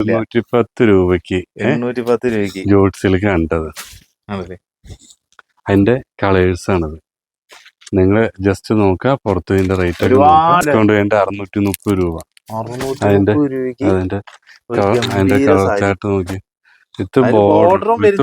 എണ്ണൂറ്റി പത്ത് രൂപയ്ക്ക് എണ്ണൂറ്റി പത്ത് രൂപയ്ക്ക്. ജോട്സിൽ കണ്ടത്. ആണല്ലേ അതിന്റെ കളേഴ്സ് ആണത്. നിങ്ങൾ ജസ്റ്റ് നോക്കുക പുറത്ത് ഇതിന്റെ റേറ്റ് ഡിസ്കൗണ്ട് കഴിഞ്ഞിട്ട് അറുന്നൂറ്റി മുപ്പത് രൂപ. അതിന്റെ- അതിന്റെ അതിന്റെ കളർ. ചാർട്ട് നോക്കി. ഇത് ബോർഡറും വിത്ത്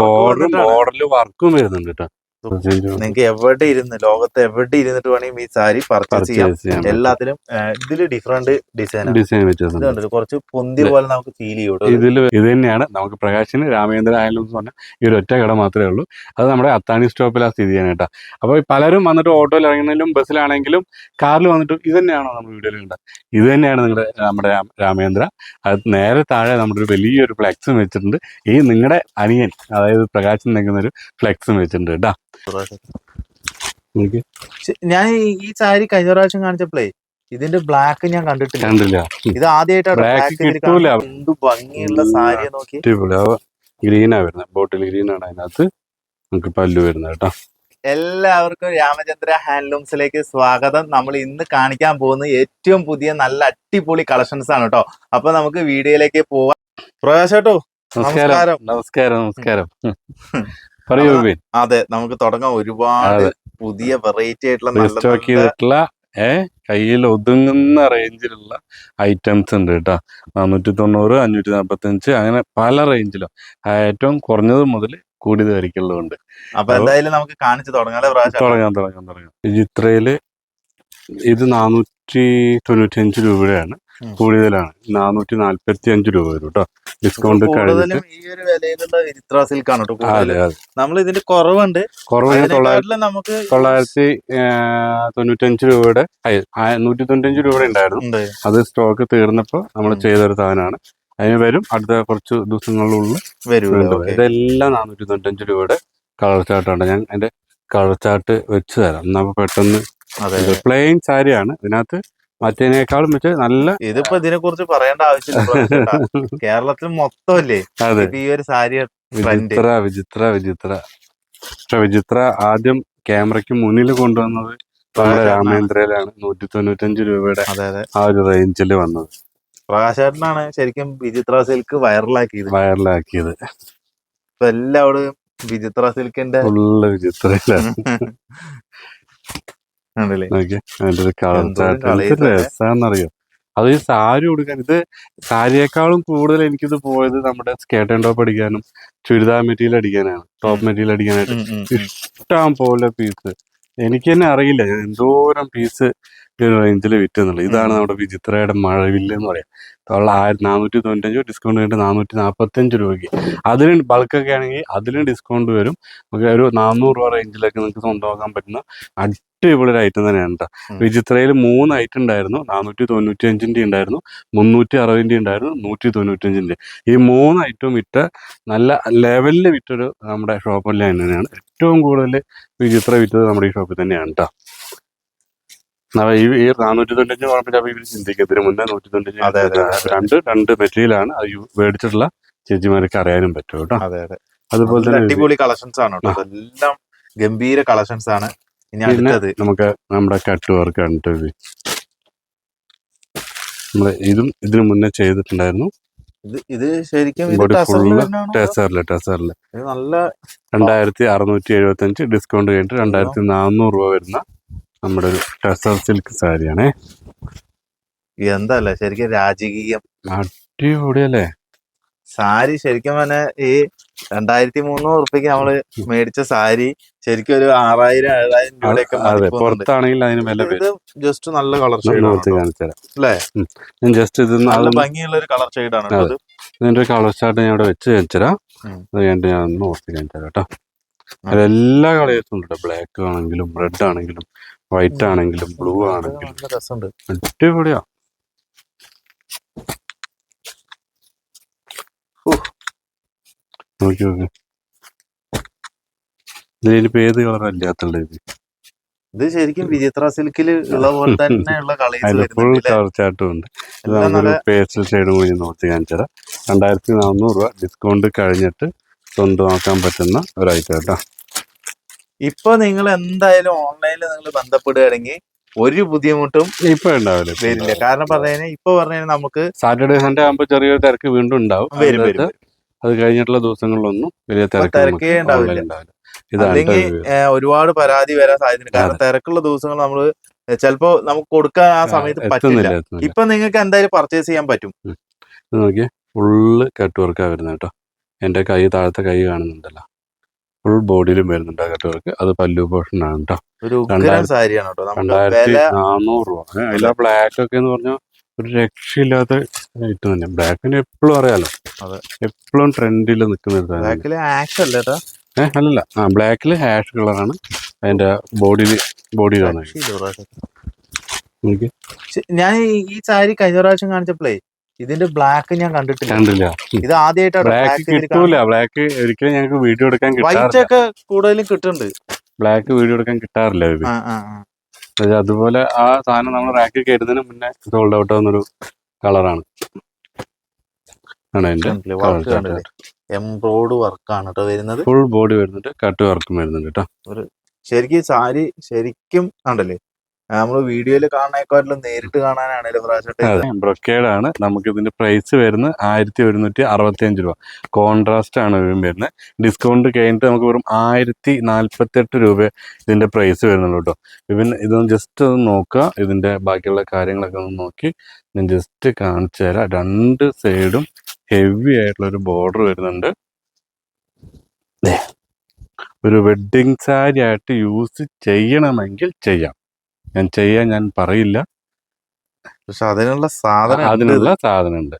ബോർഡറും ബോർഡറിൽ വർക്കും വരുന്നുണ്ട് കേട്ടോ. നിങ്ങൾക്ക് എവിടെ ഇരുന്ന് ലോകത്ത് എവിടെ ഇരുന്നിട്ട് വേണമെങ്കിൽ ഈ സാരി പർച്ചേസ് ചെയ്യാം. എല്ലാത്തിലും ഇതിൽ ഇതിൽ ഡിഫറെന്റ് ഡിസൈൻ ഡിസൈൻ വ്യത്യാസം കുറച്ച് പൊന്തി പോലെ നമുക്ക് ഫീൽ ചെയ്യും. ഇതിൽ ഇത് തന്നെയാണ് നമുക്ക് പ്രകാശിന് രാമേന്ദ്ര ആയാലും എന്ന് പറഞ്ഞാൽ ഈ ഒരു ഒറ്റ കട മാത്രമേ ഉള്ളൂ. അത് നമ്മുടെ അത്താണി സ്റ്റോപ്പിലാണ് സ്ഥിതി ചെയ്യാനായിട്ട് കേട്ടോ. അപ്പോൾ പലരും വന്നിട്ട് ഓട്ടോയിൽ ഇറങ്ങുന്നതിലും ബസ്സിലാണെങ്കിലും കാറിൽ വന്നിട്ട് ഇത് തന്നെയാണോ നമ്മൾ വീഡിയോയിൽ കണ്ടത്? ഇത് തന്നെയാണ് നിങ്ങളുടെ നമ്മുടെ രാമേന്ദ്ര അത് നേരെ താഴെ നമ്മുടെ ഒരു വലിയൊരു ഫ്ലെക്സും വെച്ചിട്ടുണ്ട്. ഈ നിങ്ങളുടെ അനിയൻ അതായത് പ്രകാശൻ നിൽക്കുന്ന ഒരു ഫ്ലെക്സും വെച്ചിട്ടുണ്ട് കേട്ടോ. ഞാൻ ഈ- സാരി കഴിഞ്ഞ പ്രാവശ്യം കാണിച്ചപ്പോഴേ ഇതിന്റെ ബ്ലാക്ക് ഞാൻ കണ്ടിട്ടില്ല. കണ്ടില്ല. ഇത് ആദ്യമായിട്ടാണ് ബ്ലാക്ക് എന്ത് ഭംഗിയുള്ള നോക്കി വരുന്നത്. ബോട്ടിൽ ഗ്രീനാണ് അതിനകത്ത്. നമുക്ക് പല്ലു വരുന്നത് കേട്ടോ. എല്ലാവർക്കും രാമചന്ദ്ര ഹാൻഡ്ലൂംസിലേക്ക് സ്വാഗതം. നമ്മൾ ഇന്ന് കാണിക്കാൻ പോകുന്ന ഏറ്റവും പുതിയ നല്ല അടിപൊളി കളക്ഷൻസ് ആണ് കേട്ടോ. അപ്പൊ നമുക്ക് വീഡിയോയിലേക്ക് പോവാം. പ്രകാശ് കേട്ടോ നമസ്കാരം. നമസ്കാരം. നമസ്കാരം പറയൂ അതെ നമുക്ക് തുടങ്ങാം. ഒരുപാട് പുതിയ വെറൈറ്റി ആയിട്ടുള്ള ചെയ്തിട്ടുള്ള കയ്യിൽ ഒതുങ്ങുന്ന റേഞ്ചിലുള്ള ഐറ്റംസ് ഉണ്ട് കേട്ടോ. നാനൂറ്റി തൊണ്ണൂറ് അഞ്ഞൂറ്റി നാൽപ്പത്തഞ്ച് അങ്ങനെ പല റേഞ്ചിലും ഏറ്റവും കുറഞ്ഞത് മുതൽ കൂടിയത് വരയ്ക്കുള്ളതുണ്ട്. അപ്പൊ എന്തായാലും നമുക്ക് കാണിച്ചു തുടങ്ങാം തുടങ്ങാം തുടങ്ങാം തുടങ്ങാം. ഈ ചിത്രയിൽ ഇത് നാനൂറ്റി തൊണ്ണൂറ്റി അഞ്ച് രൂപയാണ്. കൂടുതലാണ്. നാനൂറ്റി നാല്പത്തി അഞ്ച് രൂപ വരും കേട്ടോ ഡിസ്കൗണ്ട് കൂടുതലും ഈ ഒരു വിലയിലുള്ള സിൽക്കാണ് കേട്ടോ നമ്മൾ ഇതിന്റെ കുറവുണ്ട്. കുറവ് നമുക്ക് തൊള്ളായിരത്തി തൊണ്ണൂറ്റഞ്ച് രൂപയുടെ നൂറ്റി തൊണ്ണൂറ്റഞ്ച് രൂപയുടെ ഉണ്ടായിരുന്നു. അത് സ്റ്റോക്ക് തീർന്നപ്പോൾ നമ്മൾ. ചെയ്തൊരു സാധനമാണ്. അതിന് വരും. അടുത്ത കുറച്ച് ദിവസങ്ങളിലുള്ളിൽ വരും. ഇതെല്ലാം നാനൂറ്റി തൊണ്ണൂറ്റഞ്ച് രൂപയുടെ കളർ ചാർട്ടാണ് ഞാൻ എന്റെ കളർ ചാർട്ട് വെച്ച് തരാം. എന്നാ പെട്ടെന്ന് അതെ. പ്ലെയിൻ സാരിയാണ്. ഇതിനകത്ത് മറ്റേനേക്കാളും വെച്ച് നല്ല ഇതിപ്പോ ഇതിനെ കുറിച്ച് പറയേണ്ട ആവശ്യമില്ല കേരളത്തിൽ മൊത്തമല്ലേ ഈ ഒരു സാരി വിചിത്ര വിചിത്ര വിചിത്ര. പക്ഷെ വിചിത്ര ആദ്യം ക്യാമറയ്ക്ക് മുന്നിൽ കൊണ്ടുവന്നത് നമ്മുടെ രാമേന്ദ്രയിലാണ്. നൂറ്റി തൊണ്ണൂറ്റഞ്ച് രൂപയുടെ ആ ഒരു റേഞ്ചിൽ വന്നത്. പ്രകാശേട്ടനാണ് ശരിക്കും വിചിത്ര സിൽക്ക് വൈറലാക്കിയത്. വൈറലാക്കിയത്. ഇപ്പൊ എല്ലാവരും വിചിത്ര സിൽക്കിന്റെ ഫുള്ള് വിചിത്രയിലാണ്. നോക്കി അതിന്റെ ഒരു കളർ? രസാന്നറിയോ അത് ഈ സാരി ഉടുക്കാൻ ഇത് സാരിയേക്കാളും കൂടുതൽ എനിക്കിത് പോയത് നമ്മുടെ സ്കേർട്ട് ആൻഡ് ടോപ്പ് അടിക്കാനും ചുരിദാർ മെറ്റീരിയൽ അടിക്കാനാണ്. ടോപ്പ് മെറ്റീരിയൽ അടിക്കാനായിട്ട്. ഇഷ്ടം പോലെ പീസ് എനിക്ക് തന്നെ അറിയില്ല എന്തോരം പീസ് ഈ ഒരു റേഞ്ചിൽ വിറ്റെന്നുള്ളത് ഇതാണ് നമ്മുടെ വിചിത്രയുടെ മഴവില്ല് എന്ന് പറയാം. ഉള്ള ആയിരത്തി നാനൂറ്റി തൊണ്ണൂറ്റഞ്ച് ഡിസ്കൗണ്ട് കഴിഞ്ഞിട്ട് നാനൂറ്റി നാൽപ്പത്തഞ്ച് രൂപയ്ക്ക്. അതിലും ബൾക്കൊക്കെ ആണെങ്കിൽ അതിലും ഡിസ്കൗണ്ട് വരും. നമുക്ക് ഒരു നാനൂറ് രൂപ റേഞ്ചിലൊക്കെ നിങ്ങൾക്ക് സ്വന്തമാക്കാൻ പറ്റുന്ന അടിപൊളി ഒരു ഐറ്റം തന്നെയാണ് കേട്ടോ വിചിത്രയിൽ മൂന്ന് ഐറ്റം ഉണ്ടായിരുന്നു. നാനൂറ്റി തൊണ്ണൂറ്റി അഞ്ചിന്റെ ഉണ്ടായിരുന്നു. മുന്നൂറ്റി അറുപതിന്റെ ഉണ്ടായിരുന്നു. നൂറ്റി തൊണ്ണൂറ്റഞ്ചിന്റെ. ഈ മൂന്ന് ഐറ്റവും വിറ്റ നല്ല ലെവലിൽ വിറ്റൊരു നമ്മുടെ ഷോപ്പിൽ തന്നെയാണ്. ഏറ്റവും കൂടുതൽ വിചിത്ര വിറ്റത് നമ്മുടെ ഈ ഷോപ്പിൽ തന്നെയാണ് കേട്ടോ ഈ ഈ നാനൂറ്റി തൊണ്ണൂറ്റി പറഞ്ഞപ്പോൾ ഇവർ ചിന്തിക്കും ഇതിന് മുന്നേ നൂറ്റി തൊണ്ണൂറ്റി. രണ്ട് രണ്ട് മെറ്റീരിയലാണ് അത് യു- മേടിച്ചിട്ടുള്ള ചേച്ചിമാർക്ക് അറിയാനും പറ്റും കേട്ടോ. അതെ അതെ. അതുപോലെ തന്നെ അടിപൊളി കളക്ഷൻസ് ആണ് കേട്ടോ. എല്ലാം ഗംഭീര കളക്ഷൻസ് ആണ്. ഇനി അടുത്തത്. നമുക്ക് നമ്മുടെ കട്ട് വർക്ക് കണ്ടിട്ട് ഇത്. നമ്മൾ ഇതും ഇതിനു മുന്നേ ചെയ്തിട്ടുണ്ടായിരുന്നു. ഇത് ഇത് ശരിക്കും നല്ല രണ്ടായിരത്തി അറുന്നൂറ്റി എഴുപത്തി അഞ്ച് ഡിസ്കൗണ്ട് കഴിഞ്ഞിട്ട് രണ്ടായിരത്തി നാനൂറ് രൂപ വരുന്ന നമ്മുടെ ഒരു ടെസർ സിൽക്ക് സാരിയാണേ. എന്തല്ലേ? ശരിക്കും രാജകീയം. അടിപൊളിയല്ലേ? സാരി ശരിക്കും പറഞ്ഞാൽ ഈ രണ്ടായിരത്തി മുന്നൂറ് ഉറുപ്പിക്ക് നമ്മൾ മേടിച്ച സാരി ശരിക്കും ഒരു ആറായിരം ഏഴായിരം രൂപയൊക്കെ. പുറത്താണെങ്കിൽ അതിന് വില ഇത് ജസ്റ്റ് നല്ല കളർ ഷെയ്ഡ് അല്ലേ? ജസ്റ്റ് ഇത് നല്ല ഭംഗിയുള്ള ഒരു കളർ ഷെയ്ഡാണ്. ഇതിന്റെ കളർ ഷാർട്ട് ഞാൻ ഇവിടെ വെച്ച് കാണിച്ചുതരാം. അത് കഴിഞ്ഞിട്ട് ഞാൻ ഒന്ന് ഓർത്തി കാണിച്ചു തരാം കേട്ടോ അതെല്ലാ കളേഴ്സും ഉണ്ട് ബ്ലാക്ക് ആണെങ്കിലും റെഡ് ആണെങ്കിലും വൈറ്റ് ആണെങ്കിലും ബ്ലൂ ആണെങ്കിലും. അടിപൊളിയാ. നോക്കി നോക്കി. ഇതിലിപ്പോ ഏത് കളർ അല്ലാത്തുള്ളത് ഇത്? ഇത് ശരിക്കും വിചിത്ര സിൽക്കിൽ ഉള്ള പോലെ തന്നെയുള്ള കളേഴ്സ് അതിൽ ഫുൾ വരുന്നുണ്ട് ഉണ്ട്. ഇത് നമുക്കൊരു പേസ്റ്റൽ ഷെയ്ഡും കൂടി നോക്കി കാണിച്ചുതരാം രണ്ടായിരത്തി നാനൂറ് രൂപ ഡിസ്കൗണ്ട് കഴിഞ്ഞിട്ട് സ്വന്തമാക്കാൻ പറ്റുന്ന ഒരു ഐറ്റം കേട്ടോ. ഇപ്പൊ നിങ്ങൾ എന്തായാലും ഓൺലൈനിൽ നിങ്ങൾ ബന്ധപ്പെടുകയാണെങ്കിൽ ഒരു ബുദ്ധിമുട്ടും ഇപ്പൊ ഉണ്ടാവില്ല. വരില്ല. കാരണം പറഞ്ഞു ഇപ്പൊ പറഞ്ഞു നമുക്ക് സാറ്റർഡേ സൺഡേ ആകുമ്പോൾ ചെറിയൊരു തിരക്ക് വീണ്ടും ഉണ്ടാവും. വരും വരും അത് കഴിഞ്ഞിട്ടുള്ള ദിവസങ്ങളിലൊന്നും വലിയ തിരക്ക് ഉണ്ടാവില്ല. അല്ലെങ്കിൽ ഒരുപാട് പരാതി വരാൻ സാധ്യതയുണ്ട്. കാരണം തിരക്കുള്ള ദിവസങ്ങൾ നമ്മൾ ചിലപ്പോ നമുക്ക് കൊടുക്കാൻ ആ സമയത്ത് പറ്റില്ല. ഇപ്പൊ നിങ്ങൾക്ക് എന്തായാലും പർച്ചേസ് ചെയ്യാൻ പറ്റും. നോക്കിയാൽ നോക്കിയേ ഫുള്ള് കട്ട് വർക്കാ വരുന്നത് കേട്ടോ. എന്റെ കൈ താഴത്തെ കൈ കാണുന്നുണ്ടല്ലോ. ഫുൾ ബോഡിയിലും വരുന്നുണ്ട് ആ അത് പല്ലു പോഷൻ ആണ് കേട്ടോ ഒരു സാരിയാണ് കേട്ടോ രണ്ടായിരത്തി നാനൂറ് രൂപ. അതിലെ ബ്ലാക്ക് ഒക്കെ എന്ന് പറഞ്ഞാൽ ഒരു രക്ഷയില്ലാത്ത ഐറ്റം തന്നെ. ബ്ലാക്കിന് എപ്പോഴും അറിയാലോ. എപ്പോഴും ട്രെൻഡിൽ നിൽക്കുന്ന ഒരു സാധനം. ഏഹ് അല്ലല്ല. ആ ബ്ലാക്കിൽ ഹാഷ് കളറാണ് അതിന്റെ ബോഡിയിൽ പ്രാവശ്യം. ഞാൻ ഈ- ഈ സാരി കഴിഞ്ഞ പ്രാവശ്യം കാണിച്ചപ്പോഴേ ഇതിന്റെ ബ്ലാക്ക് ഞാൻ കണ്ടിട്ടില്ല. കണ്ടില്ല. ഇത് ആദ്യമായിട്ടാണ് ബ്ലാക്ക് കിട്ടൂല. ബ്ലാക്ക് ഒരിക്കലും ഞങ്ങൾക്ക് വീഡിയോ എടുക്കാൻ വൈറ്റ് ഒക്കെ കൂടുതലും കിട്ടുന്നുണ്ട് ബ്ലാക്ക് വീഡിയോ എടുക്കാൻ കിട്ടാറില്ല ഇത്. അതുപോലെ ആ സാധനം നമ്മൾ റാക്കിൽ കയറ്റുന്നതിന് മുന്നേ സോൾഡ് ഔട്ട് ആവുന്നൊരു കളറാണ് എംബ്രോയ്ഡ് വർക്കാണ് കേട്ടോ വരുന്നത്. ഫുൾ ബോഡി വരുന്നുണ്ട് കട്ട് വർക്കും വരുന്നുണ്ട് കേട്ടോ ശരിക്കും സാരി ശരിക്കും ഉണ്ടല്ലേ നമ്മൾ വീഡിയോയിൽ കാണുന്നേക്കാട്ടിലും നേരിട്ട് കാണാനാണ് പ്രാവശ്യം ബ്രൊക്കേഡ് ആണ് നമുക്ക് ഇതിന്റെ പ്രൈസ് വരുന്നത് ആയിരത്തി ഒരുന്നൂറ്റി അറുപത്തി അഞ്ച് രൂപ. കോൺട്രാസ്റ്റ് ആണ് വരുന്നത്. ഡിസ്കൗണ്ട് കഴിഞ്ഞിട്ട് നമുക്ക് വെറും ആയിരത്തി നാൽപ്പത്തെട്ട് രൂപ ഇതിന്റെ പ്രൈസ് വരുന്നുള്ളൂ കേട്ടോ ഇവൻ ഇതൊന്ന് ജസ്റ്റ് ഒന്ന് നോക്കുക. ഇതിന്റെ ബാക്കിയുള്ള കാര്യങ്ങളൊക്കെ ഒന്ന് നോക്കി. ഞാൻ ജസ്റ്റ് കാണിച്ചു തരാം. രണ്ട് സൈഡും ഹെവി ആയിട്ടുള്ള ഒരു ബോർഡർ വരുന്നുണ്ട്. ഒരു വെഡ്ഡിങ് സാരി ആയിട്ട് യൂസ് ചെയ്യണമെങ്കിൽ ചെയ്യാം. ഞാൻ ചെയ്യാൻ ഞാൻ പറയില്ല. പക്ഷെ അതിനുള്ള സാധനം. അതിനുള്ള സാധനം ഉണ്ട്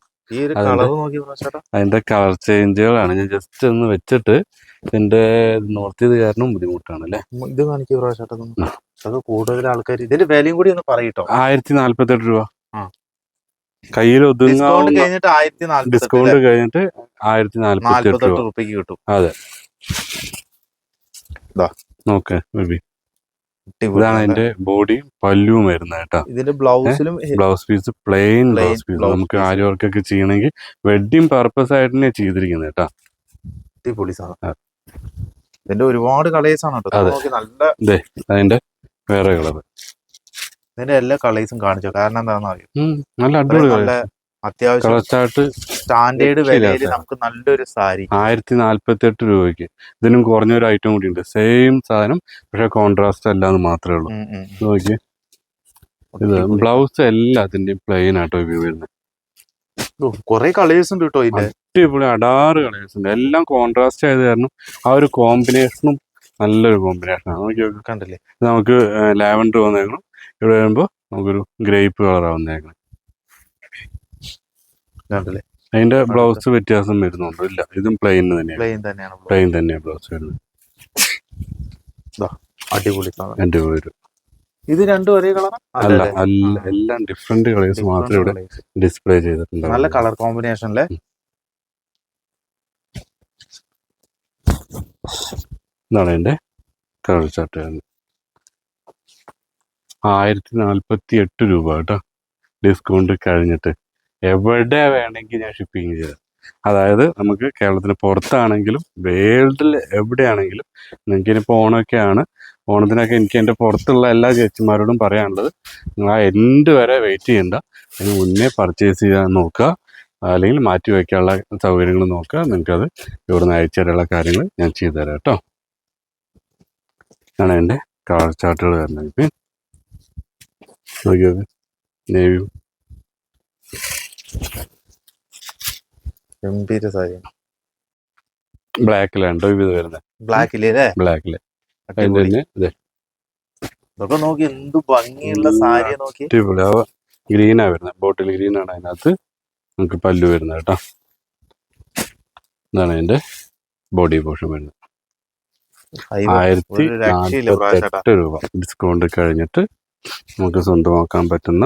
അതിന്റെ കളർ ചേഞ്ചുകളാണ്. ഞാൻ ജസ്റ്റ് ഒന്ന് വെച്ചിട്ട് ഇതിന്റെ നോർത്ത് ചെയ്ത് കാരണം ബുദ്ധിമുട്ടാണ് അല്ലേ? ഇത് കാണിക്കുക പ്രാവശ്യം അത് കൂടുതൽ ആൾക്കാർ ഇതിന്റെ വിലയും കൂടി ഒന്ന് പറയട്ടോ? ആയിരത്തി നാല്പത്തെട്ട് രൂപ. ആ. കയ്യിൽ ആയിരത്തി ഡിസ്കൗണ്ട് കഴിഞ്ഞിട്ട് ആയിരത്തി നാല്പത്തി എട്ട് രൂപ. കിട്ടും. അതെ. നോക്കേ ബേബി. ഇതാണ് അതിന്റെ ബോഡിയും പല്ലുവും വരുന്നത് കേട്ടോ. ഇതിന്റെ ബ്ലൗസിലും blouse piece plain blouse piece നമുക്ക്. ആര്യ വർക്കൊക്കെ ചെയ്യണമെങ്കിൽ വെഡിങ് പർപ്പസ് ആയിട്ട് തന്നെ ചെയ്തിരിക്കുന്നത് കേട്ടോ. അടിപൊളി സാധനം. ഇതിന്റെ ഒരുപാട് കളേഴ്സ് ആണ് കേട്ടോ. നല്ല അതിന്റെ വേറെ കളർ ഇതിന്റെ എല്ലാ കളേഴ്സും കാണിച്ചു കാരണം എന്താണെന്ന് അറിയാം? നല്ല അടിപൊളി അത്യാവശ്യം സ്റ്റാൻഡേർഡ് വിലയിൽ നമുക്ക് നല്ലൊരു സാരി ആയിരത്തി നാല്പത്തി എട്ട് രൂപയ്ക്ക്. ഇതിനും കുറഞ്ഞൊരു ഐറ്റം കൂടി ഉണ്ട്. സെയിം സാധനം പക്ഷെ കോൺട്രാസ്റ്റ് അല്ലാന്ന് മാത്രമേ ഉള്ളൂ. നോക്കി ഇത്. ബ്ലൗസ് എല്ലാത്തിന്റെയും പ്ലെയിൻ ആട്ടോ വ്യൂ വരുന്നത് കുറെ കളേഴ്സ് ഉണ്ട് കേട്ടോ ഇതിന്റെ അടിപൊളി അടാറ് കളേഴ്സ് ഉണ്ട്. എല്ലാം കോൺട്രാസ്റ്റ് ആയത് കാരണം ആ ഒരു കോമ്പിനേഷനും നല്ലൊരു നോക്കി നോക്ക്. കണ്ടില്ലേ? നമുക്ക് ലാവൻഡർ വന്നേക്കണം. ഇവിടെ വരുമ്പോൾ നമുക്കൊരു ഗ്രേപ്പ് കളർ വന്നേക്കണം. കണ്ടില്ലേ? അതിന്റെ ബ്ലൗസ് വ്യത്യാസം വരുന്നുണ്ടോ. ഇല്ല ഇതും പ്ലെയിൻ തന്നെയാണ്. പ്ലെയിൻ തന്നെയാണ്. പ്ലെയിൻ തന്നെയാണ് ബ്ലൗസ് വരുന്നത്. അടിപൊളി അടിപൊളി പേര് ഇത് രണ്ടും ഒരേ കളർ അല്ല അല്ല എല്ലാം ഡിഫറെന്റ് കളേഴ്സ് മാത്രമേ ഇവിടെ ഡിസ്പ്ലേ ചെയ്തിട്ടുണ്ട്. നല്ല കളർ കോമ്പിനേഷൻ അല്ലേ ഇതാണ് എന്റെ കളർ ചാർട്ട് ആയിരത്തി നാൽപ്പത്തി എട്ട് രൂപ കേട്ടോ. ഡിസ്കൗണ്ട് കഴിഞ്ഞിട്ട്. എവിടെ വേണമെങ്കിൽ ഞാൻ ഷിപ്പിംഗ് ചെയ്യാം അതായത് നമുക്ക് കേരളത്തിന് പുറത്താണെങ്കിലും വേൾഡിൽ എവിടെയാണെങ്കിലും നിങ്ങൾക്ക് ഇനിയിപ്പോൾ ഓണമൊക്കെയാണ്. ഓണത്തിനൊക്കെ എനിക്ക് എന്റെ പുറത്തുള്ള എല്ലാ ചേച്ചിമാരോടും പറയാനുള്ളത് നിങ്ങൾ ആ എൻഡ് വരെ വെയിറ്റ് ചെയ്യണ്ട. അതിന് മുന്നേ പർച്ചേസ് ചെയ്യാൻ നോക്കുക. അല്ലെങ്കിൽ മാറ്റി വയ്ക്കാനുള്ള സൗകര്യങ്ങൾ നോക്കുക. നിങ്ങൾക്കത് ഇവിടുന്ന് അയച്ചു തരാനുള്ള കാര്യങ്ങൾ ഞാൻ ചെയ്തു തരാം കേട്ടോ. ഇതാണ് എന്റെ കളർ ചാർട്ടുകൾ വരുന്നത്. നോക്കിയത്. നേവി ഗംഭീര സാരി. ബ്ലാക്കിലാണ് കേട്ടോ ഇത് വരുന്നത് ബ്ലാക്കിൽ. അടിപൊളി. ഇതൊക്കെ നോക്കി എന്ത് ഭംഗിയുള്ള സാരിയെ നോക്കി. ഗ്രീനാണ് വരുന്നത് ബോട്ടിൽ ഗ്രീനാണ് അതിനകത്ത്. നമുക്ക് പല്ലു വരുന്നത് കേട്ടോ. ഇതാണ് അതിന്റെ ബോഡി പോഷൻ വരുന്നത് ആയിരത്തി നാൽപ്പത്തെട്ട് രൂപ. ഡിസ്കൗണ്ട് കഴിഞ്ഞിട്ട് നമുക്ക് സ്വന്തമാക്കാൻ പറ്റുന്ന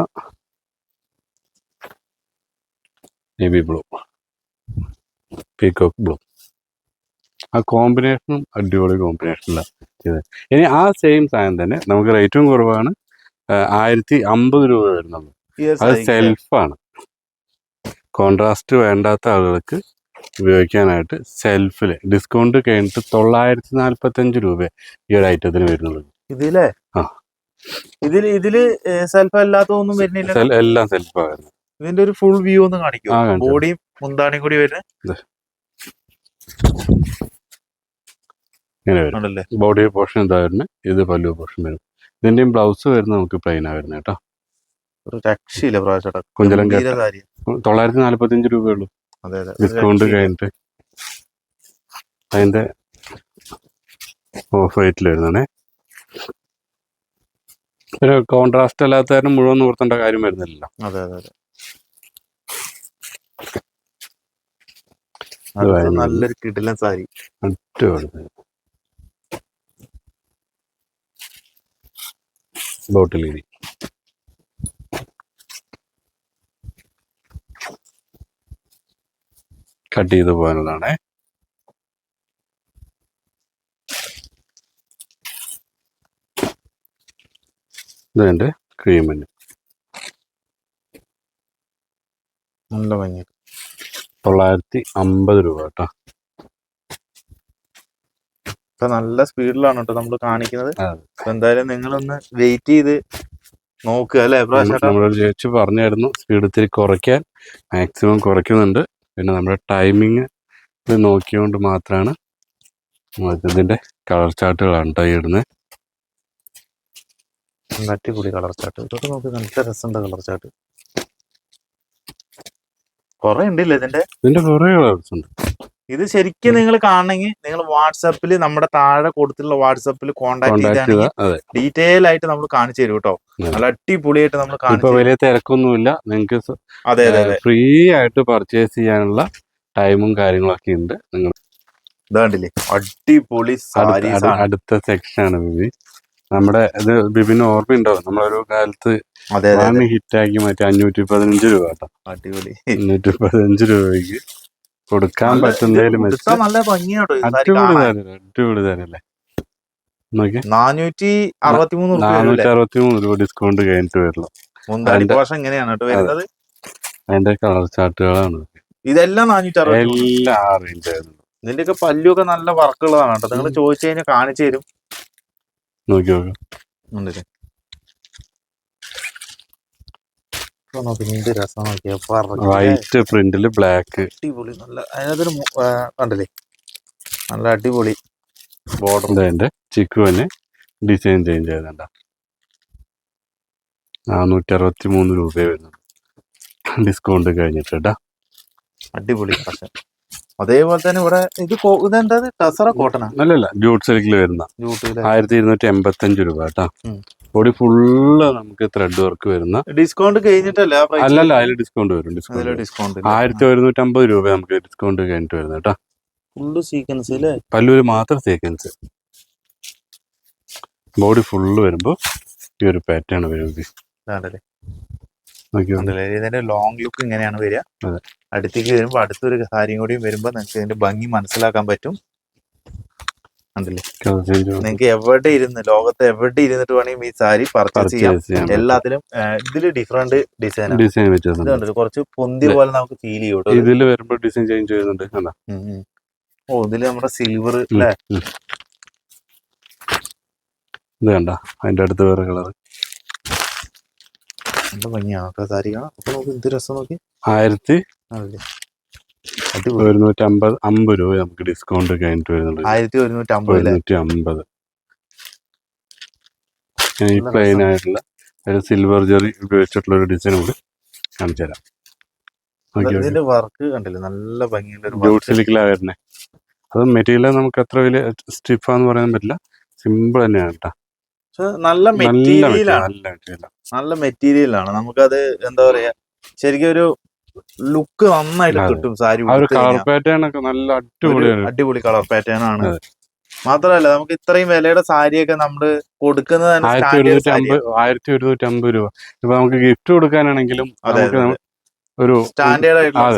നേവി ബ്ലൂ പീകോക്ക് ബ്ലൂ ആ കോമ്പിനേഷനും അടിപൊളി കോമ്പിനേഷനിലാണ് ചെയ്തത് ഇനി ആ സെയിം സാധനം തന്നെ നമുക്ക് റേറ്റും കുറവാണ്. ആയിരത്തി അമ്പത് രൂപ വരുന്നുള്ളൂ. അത് സെൽഫാണ് കോൺട്രാസ്റ്റ് വേണ്ടാത്ത ആളുകൾക്ക് ഉപയോഗിക്കാനായിട്ട് സെൽഫിൽ ഡിസ്കൗണ്ട് കഴിഞ്ഞിട്ട് തൊള്ളായിരത്തി നാൽപ്പത്തഞ്ച് രൂപ ഈ ഒരു ഐറ്റത്തിന് വരുന്നുള്ളൂ. ഇതിലേ? ആ. ഇതിൽ ഇതിൽ സെൽഫ് അല്ലാത്ത ഒന്നും വരുന്നില്ല എല്ലാം സെൽഫ് വരുന്നത്. ഇതിന്റെ ഒരു ഫുൾ വ്യൂ ഒന്ന് കാണിക്കും. ബോഡിയും മുന്താണിയും കൂടി വരുന്നത് ഇങ്ങനെ വരും. ഉണ്ടല്ലേ ബോഡി പോർഷൻ ഇതാ വരുന്നത്? ഇത് പല്ലു പോർഷൻ വരും. ഇതിന്റെയും ബ്ലൗസ് വരുന്നത് നമുക്ക് പ്ലെയിനാ വരുന്നത് കേട്ടോ. രക്ഷയില്ല പ്രാവശ്യം. കുഞ്ചലം തൊള്ളായിരത്തി നാല്പത്തി അഞ്ച് രൂപയുള്ളു. ഡിസ്കൗണ്ട്. കഴിഞ്ഞിട്ട്. അതിന്റെ ഓഫ് റേറ്റിൽ വരുന്നതാണേ. ഒരു കോൺട്രാസ്റ്റ് അല്ലാത്ത മുഴുവൻ നിവർത്തേണ്ട കാര്യം വരുന്നില്ല അതെ അതെ അതെ ഇത് അടുത്ത ഭയങ്കര- നല്ലൊരു കിടിലൻ സാരി. ബോട്ടിൽ കട്ട് ചെയ്ത് പോകാനുള്ളതാണേ. ഇതുണ്ട് ക്രീമിന്. നല്ല ഭംഗി തൊള്ളായിരത്തി അമ്പത് രൂപ കേട്ടോ. ഇപ്പൊ നല്ല സ്പീഡിലാണ് കേട്ടോ നമ്മൾ കാണിക്കുന്നത്. അപ്പൊ എന്തായാലും നിങ്ങളൊന്ന് വെയിറ്റ് ചെയ്ത് നോക്കുക അല്ലെ? നമ്മളൊരു നമ്മളോട് ചേച്ചി പറഞ്ഞായിരുന്നു സ്പീഡ് ഇത്തിരി കുറയ്ക്കാൻ മാക്സിമം കുറയ്ക്കുന്നുണ്ട്. പിന്നെ നമ്മുടെ ടൈമിങ് നോക്കിയോണ്ട് മാത്രമാണ് ഇതിന്റെ കളർ ചാർട്ടുകളാണ് കേട്ടോ ഇടുന്നത് അടിപൊളി കളർ ചാർട്ട് ഇതൊക്കെ നോക്ക് നല്ല രസമുണ്ട് കളർ ചാട്ട് കൊറേ ഉണ്ടല്ലേ ഇതിന്റെ? ഇതിന്റെ കൊറേ കളേഴ്സ് ഉണ്ട്. ഇത് ശരിക്കും നിങ്ങൾ കാണണമെങ്കിൽ നിങ്ങൾ വാട്സാപ്പിൽ നമ്മുടെ താഴെ കൊടുത്തിട്ടുള്ള വാട്സാപ്പിൽ കോൺടാക്ട് കോണ്ടാക്ട് ചെയ്ത ചെയ്താണെങ്കിൽ ഡീറ്റെയിൽ ആയിട്ട് നമ്മൾ കാണിച്ചു തരും കേട്ടോ. നല്ല അടിപൊളിയായിട്ട് നമ്മൾ കാണിച്ചു. വലിയ തിരക്കൊന്നുമില്ല. നിങ്ങൾക്ക് അതെ അതെ അതെ. ഫ്രീ ആയിട്ട് പർച്ചേസ് ചെയ്യാനുള്ള ടൈമും കാര്യങ്ങളൊക്കെ ഉണ്ട്. നിങ്ങൾ ഇതാണ്ടില്ലേ അടിപൊളി അടുത്ത സെക്ഷൻ ആണ്. നമ്മുടെ ഇത് ബിബിന് ഓർമ്മയുണ്ടാവും നമ്മളൊരു കാലത്ത് അതെ അതെ അതെ. വാങ്ങി ഹിറ്റാക്കി മാറ്റി അഞ്ഞൂറ്റി പതിനഞ്ച് രൂപ കേട്ടോ. അടിപൊളി. അഞ്ഞൂറ്റി പതിനഞ്ച് രൂപയ്ക്ക് കൊടുക്കാൻ നല്ല- പറ്റുന്നതിലും വെച്ച് ഉടുത്താ നല്ല ഭംഗിയാട്ടോ ഈ സാരി അടിപൊളി കാണാൻ. അടിപൊളി തരല്ലേ നോക്കി നാനൂറ്റി അറുപത്തി മൂന്ന് രൂപ ഡിസ്കൗണ്ട് കഴിഞ്ഞിട്ട് വരുള്ളൂ അതിന്റെ- പോഷം ഇങ്ങനെയാണ് കേട്ടോ വരുന്നത്? അതിന്റെ കളർ ചാർട്ടുകളാണ്. ഇതെല്ലാം നാനൂറ്റി അറുപത്തി എല്ലാം ആ റേഞ്ച് ആയിരുന്നു. ഇതിന്റെയൊക്കെ പല്ലുമൊക്കെ നല്ല വർക്കുള്ളതാണ് കേട്ടോ. നിങ്ങൾ ചോദിച്ചു കഴിഞ്ഞാൽ കാണിച്ചു തരും. നോക്കി നോക്കാം. ഉണ്ടല്ലേ? വൈറ്റ് പ്രിന്റിൽ ബ്ലാക്ക് അടിപൊളി നല്ല അതിനകത്തൊരു കണ്ടല്ലേ? നല്ല അടിപൊളി ബോർഡർ ഇതിന്റെ ചിക്കുവിന് ഡിസൈൻ ചേഞ്ച് ചെയ്തണ്ട നാനൂറ്റി അറുപത്തി മൂന്ന് രൂപയെ വരുന്നുണ്ട് ഡിസ്കൗണ്ട് കഴിഞ്ഞിട്ട് കേട്ടാ അടിപൊളി പക്ഷെ. അതേപോലെ തന്നെ ഇവിടെ ഇത് ഇതെന്താ ടസറ കോട്ടനാ. അല്ലല്ല ജൂട്ട് സിൽക്കിൽ വരുന്ന. ആയിരത്തി ഇരുന്നൂറ്റി എൺപത്തി അഞ്ച് രൂപ കേട്ടാ. ബോഡി ഫുള്ള് നമുക്ക് ത്രെഡ് വർക്ക് വരുന്ന. ഡിസ്കൗണ്ട് കഴിഞ്ഞിട്ടല്ല അല്ലല്ല അതിൽ ഡിസ്കൗണ്ട് വരും ഡിസ്കൗണ്ട് ആയിരത്തി ഒരുന്നൂറ്റി അമ്പത് രൂപ നമുക്ക് ഡിസ്കൗണ്ട് കഴിഞ്ഞിട്ട് വരുന്നത് കേട്ടോ. ഫുള്ള് സീക്വൻസ് അല്ലേ പല്ലൂര് മാത്രം സീക്വൻസ് ബോഡി ഫുള്ള് വരുമ്പോ ഈ ഒരു പാറ്റേൺ വരുന്നത് ഇതാണ്ടല്ലേ നോക്കി നോക്ക്. കണ്ടില്ലേ? ഇതിന്റെ ലോങ് ലുക്ക് ഇങ്ങനെയാണ് വരിക. അടുത്തേക്ക് വരുമ്പോ അടുത്തൊരു കാര്യം കൂടി വരുമ്പോ നിങ്ങൾക്ക് ഇതിന്റെ ഭംഗി മനസ്സിലാക്കാൻ പറ്റും. വന്നു. നിങ്ങൾക്ക് എവിടെ ഇരുന്ന് ലോകത്ത് എവിടെ ഇരുന്നിട്ട് വേണമെങ്കിൽ ഈ സാരി പർച്ചേസ് ചെയ്യാം. എല്ലാത്തിലും ഇതിൽ ഇതിൽ ഡിഫറെന്റ് ഡിസൈൻ ഡിസൈൻ വ്യത്യാസം കുറച്ച് പൊന്തി പോലെ നമുക്ക് ഫീൽ ചെയ്യും കേട്ടോ. ഇതിൽ വരുമ്പോ ഡിസൈൻ ചേഞ്ച് ചെയ്യുന്നുണ്ട്. ഓ ഇതിൽ നമ്മുടെ സിൽവർ അല്ലേ. ഇത് കണ്ട? അതിന്റെ അടുത്ത് വേറെ കളർ നല്ല ഭംഗിയാണ് കേട്ടോ അപ്പൊ നമുക്ക് എന്ത് രസം നോക്കി? ആയിരത്തി ആണല്ലേ അടിപൊളി. ഒരുന്നൂറ്റി അമ്പത് അമ്പത് രൂപ നമുക്ക് ഡിസ്കൗണ്ട് കഴിഞ്ഞിട്ട് വരുന്നുണ്ട്. ആയിരത്തി ഒരുന്നൂറ്റി അമ്പത് അല്ലേ ഒരുന്നൂറ്റി അമ്പത് ഈ പ്ലെയിൻ ആയിട്ടുള്ള ഒരു സിൽവർ ജെറി ഉപയോഗിച്ചിട്ടുള്ള ഒരു ഡിസൈൻ കൂടി കാണിച്ചു തരാം. ഇതിന്റെ വർക്ക് കണ്ടില്ലേ? നല്ല ഭംഗിയുള്ള സിലിക്കിലാണ് വരുന്നത് അത് മെറ്റീരിയൽ നമുക്ക് അത്ര വലിയ സ്റ്റിഫാന്ന് പറയാൻ പറ്റില്ല. സിമ്പിൾ തന്നെയാണ് കേട്ടോ. നല്ല മെറ്റീരിയലാണ് നല്ല മെറ്റീരിയൽ ആണ്. നമുക്കത് എന്താ പറയാ ശരിക്കും ഒരു ലുക്ക് നന്നായിട്ട്. കിട്ടും സാരി കളർ പാറ്റേൺ ഒക്കെ നല്ല അടിപൊളി അടിപൊളിയാണ്. അടിപൊളി കളർ പാറ്റേൺ ആണ്. മാത്രല്ല നമുക്ക് ഇത്രയും വിലയുടെ സാരിയൊക്കെ നമ്മൾ കൊടുക്കുന്നത് ആയിരത്തി ഒരുന്നൂറ്റി അമ്പത് രൂപ. ഇപ്പൊ നമുക്ക് ഗിഫ്റ്റ് കൊടുക്കാനാണെങ്കിലും ഒരു സ്റ്റാൻഡേർഡ് ആയിട്ടുള്ള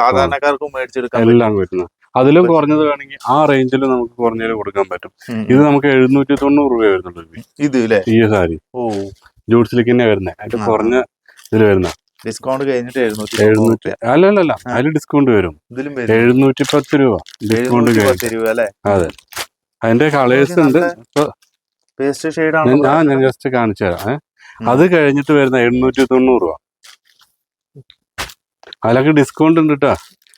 സാധാരണക്കാർക്കും മേടിച്ചെടുക്കാൻ. എല്ലാം പറ്റുന്നത് അതിലും. കുറഞ്ഞത് വേണമെങ്കിൽ ആ റേഞ്ചിൽ നമുക്ക് കുറഞ്ഞതിൽ കൊടുക്കാൻ പറ്റും. ഇത് നമുക്ക് എഴുന്നൂറ്റി തൊണ്ണൂറ് രൂപ വരുന്നുള്ളൂ ഇത് ഈ സാരി. ഓ. ജൂട്ട് തന്നെ വരുന്നത് അതിന്റെ കുറഞ്ഞ ഇതിൽ വരുന്ന ഡിസ്കൗണ്ട് കഴിഞ്ഞിട്ട് എഴുന്നൂറ്റി അല്ല അല്ല അല്ല. അതിൽ ഡിസ്കൗണ്ട് വരും. എഴുന്നൂറ്റി പത്ത് രൂപ ഡിസ്കൗണ്ട് അതെ. അതിന്റെ കളേഴ്സ് ഉണ്ട്. പേസ്റ്റ് ഷെയ്ഡ് ആണ് ഞാൻ ജസ്റ്റ് കാണിച്ചു തരാം. അത് കഴിഞ്ഞിട്ട് വരുന്ന എഴുന്നൂറ്റി തൊണ്ണൂറ് രൂപ. അതിലൊക്കെ ഡിസ്കൗണ്ട് ഉണ്ട് കേട്ടോ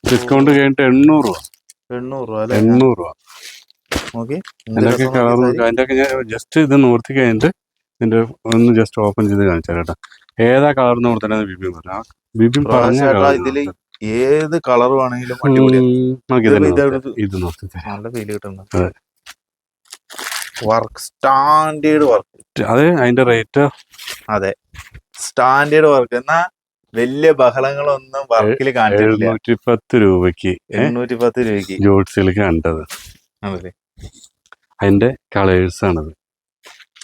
ഡിസ്കൗണ്ട് കഴിഞ്ഞിട്ട് എണ്ണൂറ് രൂപ. എണ്ണൂറ് രൂപ അല്ലേ? എണ്ണൂറ് രൂപ. നോക്കി. അതിന്റെയൊക്കെ കളർ ഞാൻ ജസ്റ്റ് ഇത് നോർത്തി കഴിഞ്ഞിട്ട് ഇതിന്റെ ഒന്ന് ജസ്റ്റ് ഓപ്പൺ ചെയ്ത് കാണിച്ചു കേട്ടോ. ഏതാ കളർ നോർത്തന്നെ ബിബിയും പറഞ്ഞു ബിബിയും പറഞ്ഞ കളർ ഇതിൽ ഏത് കളർ വേണമെങ്കിലും ഇത് നല്ല ഫീൽ കിട്ടുന്നുണ്ട് വർക്ക് സ്റ്റാൻഡേർഡ് വർക്ക്. അത് അതിന്റെ റേറ്റ് അതെ. Standard work. എന്നാ വലിയ ബഹളങ്ങളൊന്നും വർക്കിൽ കാണിച്ചിട്ടില്ല. എഴുന്നൂറ്റി പത്ത് രൂപയ്ക്ക് എണ്ണൂറ്റി പത്ത് രൂപയ്ക്ക്. ജോഡ്സിലേക്ക് കണ്ടത്. ആണല്ലേ അതിന്റെ കളേഴ്സ് ആണത്.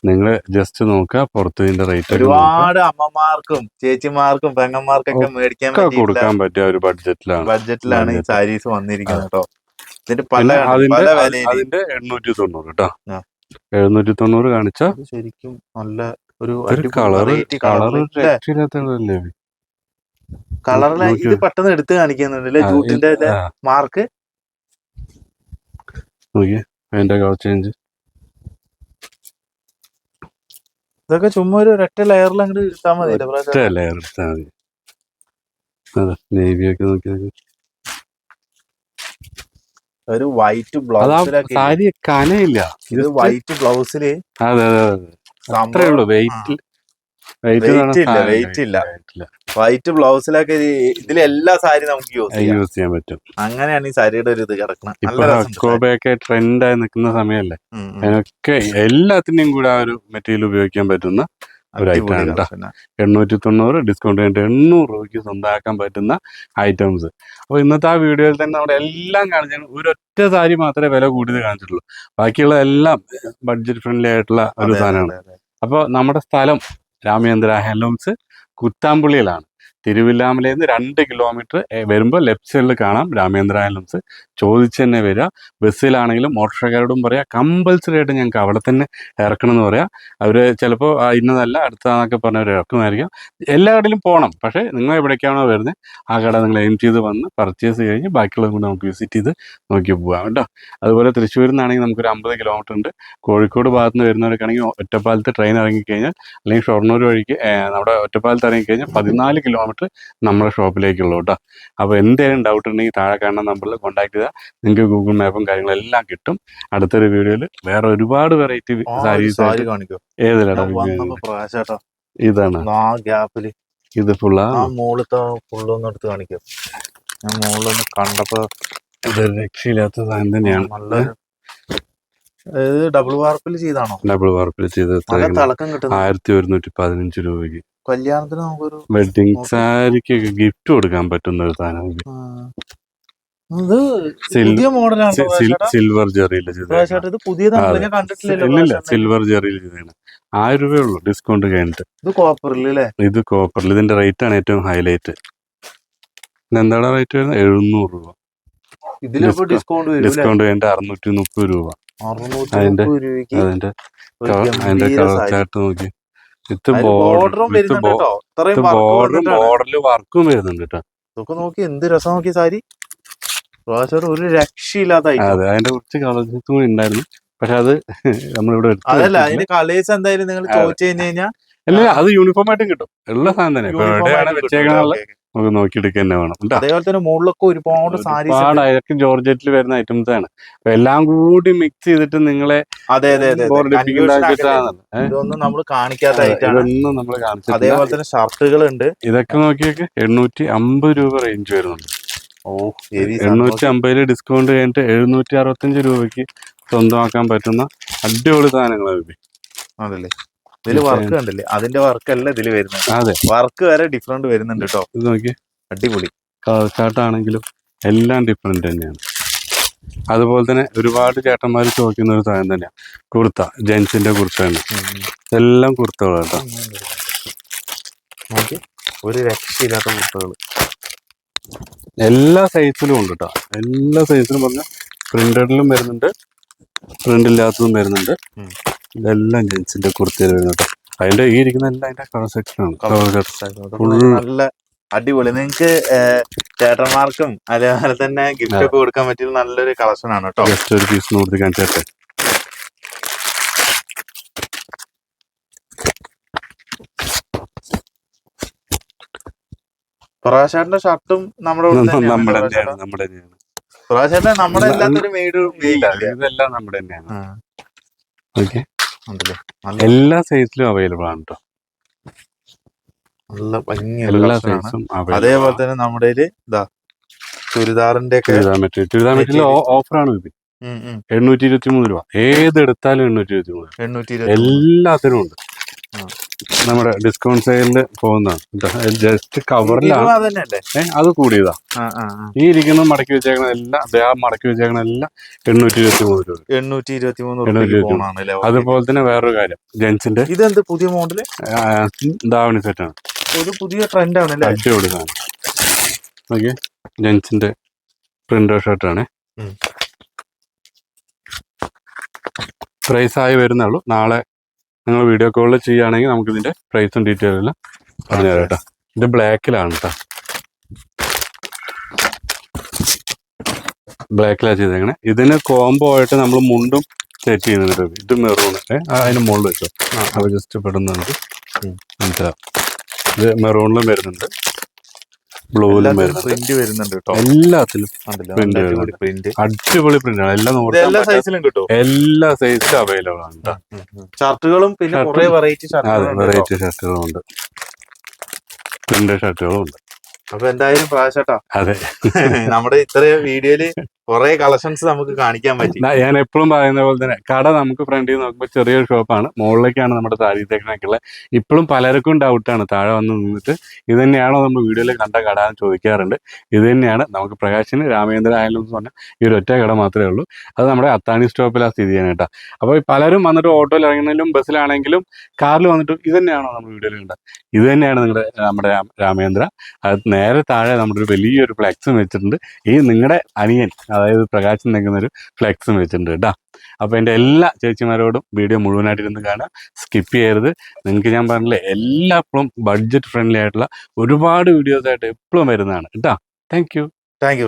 നിങ്ങൾ ജസ്റ്റ് നോക്കുക പുറത്ത് ഇതിന്റെ റേറ്റ് ഒരുപാട് അമ്മമാർക്കും ചേച്ചിമാർക്കും പെങ്ങന്മാർക്കൊക്കെ മേടിക്കാൻ കൊടുക്കാൻ പറ്റിയ ഒരു ബഡ്ജറ്റിലാണ് ബഡ്ജറ്റിലാണ് ഈ. സാരീസ് വന്നിരിക്കുന്നത് കേട്ടോ ഇതിന്റെ പല അതിന്റെ അതിന്റെ എണ്ണൂറ്റി തൊണ്ണൂറ് കേട്ടോ എഴുന്നൂറ്റി തൊണ്ണൂറ് കാണിച്ച ശരിക്കും നല്ല ഒരു കളറ് കളർ കളർ രക്ഷയില്ലാത്തതല്ലേ കളറിലെ ഇത്? പെട്ടെന്ന് എടുത്ത് കാണിക്കുന്നുണ്ട് അല്ലേ ജൂട്ടിന്റെ മാർക്ക്. അതിന്റെ കളർ ചേഞ്ച്. ഇതൊക്കെ ചുമ്മാ ഒരു ഒരൊറ്റ ലെയറിൽ അങ്ങോട്ട് ഇട്ടാൽ മതി? ലെയർ എടുത്താൽ മതി. അതെ നേവി ഒക്കെ നോക്കി. ഒരു വൈറ്റ് ബ്ലൗസ് ബ്ലൗസിലൊക്കെ സാരി കനയില്ല. ഇത് വൈറ്റ് ബ്ലൗസിൽ അതെ അതെ അതെ. അത്രേ ഉള്ളൂ വെയിറ്റ് Weight ഇല്ല. വൈറ്റ് ബ്ലൗസിലൊക്കെ ഇത് എല്ലാ സാരി നമുക്ക് യൂസ് യൂസ് ചെയ്യാൻ പറ്റും അങ്ങനെയാണ് ഈ സാരിയുടെ ഒരു ഇത് കിടക്കുന്നത്. ട്രെൻഡായി നിൽക്കുന്ന ഉം. അതിനൊക്കെ എല്ലാത്തിന്റെയും കൂടെ ആ ഒരു മെറ്റീരിയൽ ഉപയോഗിക്കാൻ പറ്റുന്ന ഒരു ഐറ്റം ആണ്. എണ്ണൂറ്റി തൊണ്ണൂറ് ഡിസ്കൗണ്ട് കഴിഞ്ഞിട്ട് എണ്ണൂറ് രൂപയ്ക്ക് സ്വന്തമാക്കാൻ പറ്റുന്ന ഐറ്റംസ് അപ്പോൾ ഇന്നത്തെ ആ വീഡിയോയിൽ തന്നെ നമ്മുടെ എല്ലാം കാണിച്ചു ഒരൊറ്റ സാരി മാത്രമേ വില കൂടിയത് കാണിച്ചിട്ടുള്ളൂ ബാക്കിയുള്ള എല്ലാം ബഡ്ജറ്റ് ഫ്രണ്ട്ലി ആയിട്ടുള്ള ഒരു സാധനമാണ്. അപ്പോൾ നമ്മുടെ സ്ഥലം രാമചന്ദ്ര ഹാൻഡ്ലൂംസ് കുത്താമ്പുള്ളിയിലാണ്. തിരുവില്ലാമലയിൽ നിന്ന് രണ്ട് കിലോമീറ്റർ വരുമ്പോൾ ലെഫ്റ്റ് സൈഡിൽ കാണാം രാമേന്ദ്ര ആംബുലൻസ് ചോദിച്ച് തന്നെ വരിക ബസ്സിലാണെങ്കിലും ഓട്ടോറിക്ഷക്കാരോടും പറയാം. കമ്പൽസറി ആയിട്ട് ഞങ്ങൾക്ക് അവിടെ തന്നെ ഇറക്കണം എന്ന് പറയാം അവർ ചിലപ്പോൾ ഇന്നതല്ല അടുത്താന്നൊക്കെ പറഞ്ഞവർ ഇറക്കുന്നതായിരിക്കും. എല്ലാ കടയിലും പോകണം പക്ഷേ നിങ്ങൾ എവിടേക്കാണോ വരുന്നത് ആ കട നിങ്ങൾ എയിം ചെയ്ത് വന്ന് പർച്ചേസ് കഴിഞ്ഞ് ബാക്കിയുള്ളത് കൂടെ നമുക്ക് വിസിറ്റ് ചെയ്ത് നോക്കി പോകാം കേട്ടോ. അതുപോലെ തൃശ്ശൂരിൽ നിന്നാണെങ്കിൽ നമുക്കൊരു അമ്പത് കിലോമീറ്റർ ഉണ്ട്. കോഴിക്കോട് ഭാഗത്ത് നിന്ന് വരുന്നവർക്കാണെങ്കിൽ ഒറ്റപ്പാലത്ത് ട്രെയിൻ ഇറങ്ങിക്കഴിഞ്ഞാൽ അല്ലെങ്കിൽ ഷൊർണൂർ വഴിക്ക് നമ്മുടെ ഒറ്റപ്പാലത്ത് ഇറങ്ങിക്കഴിഞ്ഞാൽ പതിനാല് കിലോമീറ്റർ നമ്മുടെ ഷോപ്പിലേക്കുള്ളൂ കേട്ടോ. അപ്പോൾ എന്തെങ്കിലും ഡൗട്ട് ഉണ്ടെങ്കിൽ താഴെ കാണുന്ന നമ്പറിൽ കോൺടാക്ട് ചെയ്താൽ നിങ്ങൾക്ക് ഗൂഗിൾ മാപ്പും കാര്യങ്ങളെല്ലാം കിട്ടും. അടുത്തൊരു വീഡിയോയിൽ വേറെ ഒരുപാട് വെറൈറ്റി സാരീസ് ഏതിലടാ ഇതാണ്? ആ ഇത് ഫുള്ളാ ആ? മുകളിലത്തെ ഫുള്ളൊന്നും എടുത്ത് കാണിക്കോ. ഞാൻ മുകളിലൊന്ന് കണ്ടപ്പോ ഇതൊരു രക്ഷയില്ലാത്ത സാധനം തന്നെയാണ്. ഡബിൾ വാർപ്പിൽ ചെയ്താണോ? ഡബിൾ വാർപ്പിൽ ചെയ്ത ആയിരത്തി ഒരുന്നൂറ്റി പതിനഞ്ച് രൂപയ്ക്ക്. കല്യാണത്തിന് നമുക്കൊരു വെഡിങ്. സാരിക്ക് ഗിഫ്റ്റ് കൊടുക്കാൻ പറ്റുന്ന ഒരു സാധനം ആ, ഇത് സിൽ- പുതിയ മോഡലാണ് സിൽവർ ഇത് പുതിയതാണ്. ഞാൻ. സിൽവർ ജെറിയിൽ ചെയ്തേക്കണം ആയിരം രൂപയേ ഉള്ളൂ ഡിസ്കൗണ്ട് കഴിഞ്ഞിട്ട്. ഇത് കോപ്പറിൽ അല്ലേ ഇത് കോപ്പറിൽ ഇതിന്റെ റേറ്റ് ആണ് ഏറ്റവും ഹൈലൈറ്റ് എന്താണ് റേറ്റ് വരുന്നത്? എഴുന്നൂറ് രൂപ. ഇതിലിപ്പോ ഡിസ്കൗണ്ട് ഡിസ്കൗണ്ട് കഴിഞ്ഞിട്ട് അറുന്നൂറ്റി മുപ്പത് രൂപ. അതിന്റെ അതിന്റെ കളർ ചാർട്ട് നോക്കി. വിത്ത് ബോർഡറും വരുന്നുണ്ട് കേട്ടോ ഇത്രയും ബോർഡറിൽ വർക്കും വരുന്നുണ്ട് കേട്ടോ ഇതൊക്കെ നോക്കി എന്ത് രസം നോക്കി സാരി പ്രാവശ്യം ഒരു രക്ഷയില്ലാത്ത. അതെ അതിന്റെ കുറച്ച് കളേഴ്സ് കൂടി ഉണ്ടായിരുന്നു പക്ഷെ അത് നമ്മളിവിടെ അതല്ല. അതിന്റെ കളേഴ്സ് എന്തായാലും നിങ്ങൾ. ചോദിച്ചു കഴിഞ്ഞു കഴിഞ്ഞാൽ അല്ല അത് യൂണിഫോം ആയിട്ടും കിട്ടും. എല്ലാ സാധനം തന്നെ. ഇപ്പൊ എവിടെയാണ് വെച്ചേക്കണുള്ള നമുക്ക് നോക്കിയെടുക്കുക തന്നെ വേണം. അതേപോലെ തന്നെ മുകളിലൊക്കെ ഒരുപാട് സാരി ഒരുപാട് അതൊക്കെ ജോർജറ്റിൽ വരുന്ന ഐറ്റംസ് ആണ്. അപ്പൊ എല്ലാം കൂടി മിക്സ് ചെയ്തിട്ട് നിങ്ങളെ ഇതൊന്നും നമ്മൾ കാണിക്കാത്ത ഇതൊന്നും നമ്മൾ കാണിച്ചിട്ടില്ല. അതേപോലെ തന്നെ ഷർട്ടുകൾ ഉണ്ട് ഇതൊക്കെ നോക്കിയൊക്കെ. എണ്ണൂറ്റി അമ്പത് രൂപ റേഞ്ച് വരുന്നുണ്ട്. ഓ. എണ്ണൂറ്റി അമ്പതിൽ ഡിസ്കൗണ്ട് കഴിഞ്ഞിട്ട് എഴുന്നൂറ്റി അറുപത്തഞ്ച് രൂപയ്ക്ക് സ്വന്തമാക്കാൻ പറ്റുന്ന അടിപൊളി സാധനങ്ങളാണ് അതല്ലേ ഇതിൽ വർക്ക് കണ്ടില്ലേ? അതിന്റെ വർക്ക് അല്ല ഇതിൽ വരുന്നത്. അതെ. വർക്ക് വരെ ഡിഫറെന്റ് വരുന്നുണ്ട് കേട്ടോ ഇത് നോക്കി. അടിപൊളി. കളർ ചാർട്ടാണെങ്കിലും എല്ലാം ഡിഫറെന്റ് തന്നെയാണ്. അതുപോലെ തന്നെ ഒരുപാട് ചേട്ടന്മാർ ചോദിക്കുന്ന ഒരു സാധനം തന്നെയാണ് കുർത്ത ജെൻസിന്റെ കുർത്ത തന്നെ. എല്ലാം നോക്കി. ഒരു രക്ഷയില്ലാത്ത കുർത്തകൾ എല്ലാ സൈസിലും ഉണ്ട് കേട്ടോ എല്ലാ സൈസിലും പറഞ്ഞാൽ പ്രിന്റഡിലും വരുന്നുണ്ട് പ്രിന്റ് ഇല്ലാത്തതും വരുന്നുണ്ട്. ഇതെല്ലാം ജെൻസിന്റെ കുർത്തിയിൽ വരുന്ന കേട്ടോ അതിന്റെ ഈ ഇരിക്കുന്ന എല്ലാം അതിന്റെ കളർ സെക്ഷനാണ് നല്ല അടിപൊളി. നിങ്ങൾക്ക് ചേട്ടന്മാർക്കും അതേപോലെ തന്നെ ഗിഫ്റ്റ് ഒക്കെ കൊടുക്കാൻ പറ്റിയ നല്ലൊരു കളക്ഷൻ ആണ് കേട്ടോ ജസ്റ്റ് ഒരു പീസ് കൊടുത്ത് കാണിച്ചേട്ടെ. പ്രകാശേട്ടന്റെ ഷർട്ടും നമ്മുടെ നമ്മുടെ നമ്മുടെ തന്നെയാണ്. പ്രകാശേട്ടൻ നമ്മുടെ എല്ലാത്തിനും മെയ്ഡ് മെയ്ഡ് ഇതെല്ലാം നമ്മുടെ തന്നെയാണ്. ഓക്കേ ഉണ്ടല്ലേ? എല്ലാ സൈസിലും അവൈലബിൾ ആണ് കേട്ടോ നല്ല ഭംഗിയുള്ള എല്ലാ സൈസും അതേപോലെ തന്നെ നമ്മുടെ ഇതാ ചുരിദാറിന്റെ ചുരിദാർ മെറ്റീരിയൽ ചുരിദാർ മെറ്റീരിയൽ ഓഫറാണ് ഇത്. എണ്ണൂറ്റി ഇരുപത്തി മൂന്ന് രൂപ ഏതെടുത്താലും എണ്ണൂറ്റി ഇരുപത്തി മൂന്ന് എണ്ണൂറ്റി എല്ലാത്തിനും ഉണ്ട്. നമ്മുടെ ഡിസ്കൗണ്ട് സെയിലിൽ പോകുന്നതാണ് ജസ്റ്റ് കവറിലാണ് അത് കൂടിയതാ. ഈ ഇരിക്കുന്ന മടക്കി വെച്ചേക്കണ എല്ലാം മടക്കി വെച്ചേക്കണ എല്ലാം എണ്ണൂറ്റി ഇരുപത്തി മൂന്ന് രൂപ എണ്ണൂറ്റി ഇരുപത്തി മൂന്ന് അതുപോലെ തന്നെ വേറൊരു കാര്യം. ജെൻസിന്റെ ഇതെന്ത് പുതിയ മോഡൽ ദാവണി സെറ്റാണ് ഒരു പുതിയ ട്രെൻഡ് ആണ് അടിപൊളി സാധനം. ഓക്കെ ജെൻസിന്റെ പ്രിന്റർ ഷർട്ടാണ് ആണ്. പ്രൈസ് ആയി വരുന്നേ ഉള്ളൂ. നാളെ നിങ്ങൾ വീഡിയോ കോളിൽ ചെയ്യുകയാണെങ്കിൽ നമുക്ക് ഇതിന്റെ പ്രൈസും ഡീറ്റെയിലും എല്ലാം പറഞ്ഞു തരാം കേട്ടോ. ഇത് ബ്ലാക്കിലാണ് കേട്ടോ. ബ്ലാക്കിലാണ് ചെയ്തേക്കണേ. ഇതിന് കോംബോ ആയിട്ട് നമ്മൾ മുണ്ടും സെറ്റ് ചെയ്യുന്നുണ്ട് ഇത് മെറൂൺ അതിന് മുകളിൽ വെച്ചോ. അത് ജസ്റ്റ് പെടുന്നുണ്ട്. മനസ്സിലാവും ഇത് മെറൂണിലും വരുന്നുണ്ട്. ബ്ലൂവിലും വരുന്നുണ്ട്. പ്രിന്റ് വരുന്നുണ്ട് കേട്ടോ എല്ലാത്തിലും പ്രിന്റ് അടിപൊളി പ്രിന്റ് ആണ്. എല്ലാം എല്ലാ സൈസിലും കിട്ടും എല്ലാ അവൈലബിൾ ആണ് ഷർട്ടുകളും പിന്നെ കുറെ വെറൈറ്റി ഷർട്ടുകളും വെറൈറ്റി ഷർട്ടുകളും ഉണ്ട്. പ്രിന്റ് ഷർട്ടുകളും ഉണ്ട്. അപ്പൊ എന്തായാലും പ്രാവശ്യട്ടാ അതെ. നമ്മുടെ ഇത്രയും വീഡിയോയിൽ കുറെ കളക്ഷൻസ് നമുക്ക് കാണിക്കാൻ പറ്റി. ഞാൻ എപ്പോഴും പറയുന്ന പോലെ തന്നെ കട നമുക്ക് ഫ്രണ്ടിൽ നോക്കുമ്പോൾ ചെറിയൊരു ഷോപ്പാണ് മുകളിലേക്കാണ് നമ്മുടെ ഉള്ളത്. ഇപ്പോഴും പലർക്കും ഡൗട്ടാണ് താഴെ വന്ന് നിന്നിട്ട് ഇത് തന്നെയാണോ നമ്മൾ വീഡിയോയിൽ കണ്ട കട എന്ന് ചോദിക്കാറുണ്ട്. ഇത് തന്നെയാണ് നമുക്ക് പ്രകാശിന് രാമേന്ദ്ര ആയാലും എന്ന് പറഞ്ഞാൽ ഈ ഒരു ഒറ്റ കട മാത്രമേ ഉള്ളൂ. അത് നമ്മുടെ അത്താണി സ്റ്റോപ്പിലാണ് സ്ഥിതി ചെയ്യുന്നത് കേട്ടോ. അപ്പോൾ പലരും വന്നിട്ട് ഓട്ടോയിൽ ഇറങ്ങുന്നതിലും ബസ്സിലാണെങ്കിലും കാറിൽ വന്നിട്ട് ഇത് തന്നെയാണോ നമ്മൾ വീഡിയോയിൽ കണ്ടത്? ഇത് തന്നെയാണ് നിങ്ങളുടെ നമ്മുടെ രാമേന്ദ്ര അത് നേരെ താഴെ നമ്മുടെ ഒരു വലിയൊരു ഫ്ലെക്സും വെച്ചിട്ടുണ്ട്. ഈ നിങ്ങളുടെ അനിയൻ അതായത് പ്രകാശം നിൽക്കുന്ന ഒരു ഫ്ലെക്സും വെച്ചിട്ടുണ്ട് കേട്ടോ. അപ്പോൾ എന്റെ എല്ലാ ചേച്ചിമാരോടും വീഡിയോ മുഴുവനായിട്ട് ഇരുന്ന് കാണുക. സ്കിപ്പ് ചെയ്യരുത്. നിങ്ങൾക്ക് ഞാൻ പറഞ്ഞില്ലേ എല്ലാപ്പോഴും ബഡ്ജറ്റ് ഫ്രണ്ട്ലി ആയിട്ടുള്ള ഒരുപാട് വീഡിയോസ് ആയിട്ട് എപ്പോഴും വരുന്നതാണ്. കേട്ടോ. Thank you thank you